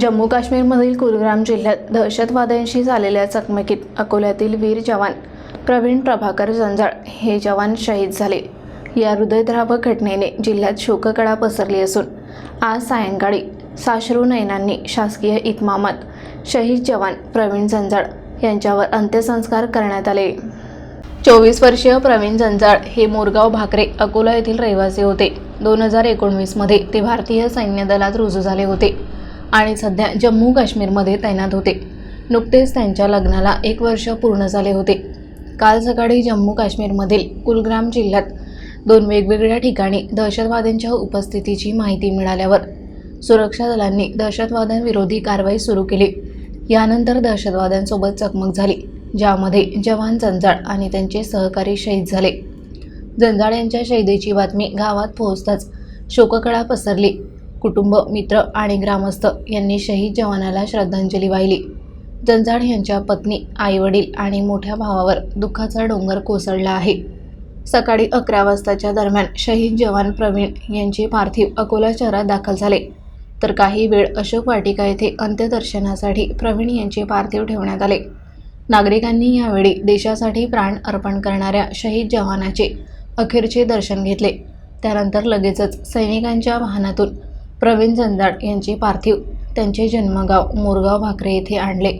जम्मू काश्मीरमधील कुलग्राम जिल्ह्यात दहशतवाद्यांशी झालेल्या चकमकीत अकोल्यातील वीर जवान प्रवीण प्रभाकर जंजाळ हे जवान शहीद झाले. या हृदयद्रावक घटनेने जिल्ह्यात शोककळा पसरली असून आज सायंकाळी साश्रू नयनांनी शासकीय इतमामात शहीद जवान प्रवीण जंजाळ यांच्यावर अंत्यसंस्कार करण्यात आले. चोवीस वर्षीय प्रवीण जंजाळ हे मोरगाव भाकरे अकोला येथील रहिवासी होते. दोन हजार एकोणवीसमध्ये ते भारतीय सैन्य दलात रुजू झाले होते. आणि सध्या जम्मू काश्मीरमध्ये तैनात होते. नुकतेच त्यांच्या लग्नाला एक वर्ष पूर्ण झाले होते. काल सकाळी जम्मू काश्मीरमधील कुलग्राम जिल्ह्यात दोन वेगवेगळ्या ठिकाणी दहशतवाद्यांच्या उपस्थितीची माहिती मिळाल्यावर सुरक्षा दलांनी दहशतवाद्यांविरोधी कारवाई सुरू केली. यानंतर दहशतवाद्यांसोबत चकमक झाली ज्यामध्ये जवान जंजाळ आणि त्यांचे सहकारी शहीद झाले. जंजाळ यांच्या शहिदेची बातमी गावात पोहोचताच शोककळा पसरली. कुटुंब मित्र आणि ग्रामस्थ यांनी शहीद जवानाला श्रद्धांजली वाहिली. जंजाड यांच्या पत्नी आईवडील आणि मोठ्या भावावर दुःखाचा डोंगर कोसळला आहे. सकाळी अकरा वाजताच्या दरम्यान शहीद जवान प्रवीण यांचे पार्थिव अकोला शहरात दाखल झाले. तर काही वेळ अशोक वाटिका येथे अंत्यदर्शनासाठी प्रवीण यांचे पार्थिव ठेवण्यात आले. नागरिकांनी यावेळी देशासाठी प्राण अर्पण करणाऱ्या शहीद जवानाचे अखेरचे दर्शन घेतले. त्यानंतर लगेचच सैनिकांच्या वाहनातून प्रवीण जंजाड यांचे पार्थिव त्यांचे जन्मगाव मोरगाव भाकरे येथे आणले.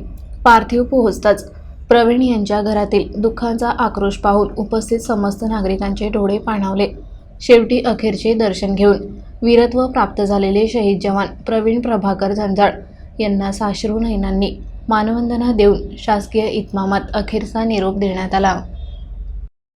पार्थिव पोहोचताच प्रवीण यांच्या घरातील दुःखाचा आक्रोश पाहून उपस्थित समस्त नागरिकांचे डोळे पाणावले. शेवटी अखेरचे दर्शन घेऊन वीरत्व प्राप्त झालेले शहीद जवान प्रवीण प्रभाकर जंजाळ यांना साश्रू नयनांनी मानवंदना देऊन शासकीय इतमामात अखेरचा निरोप देण्यात आला.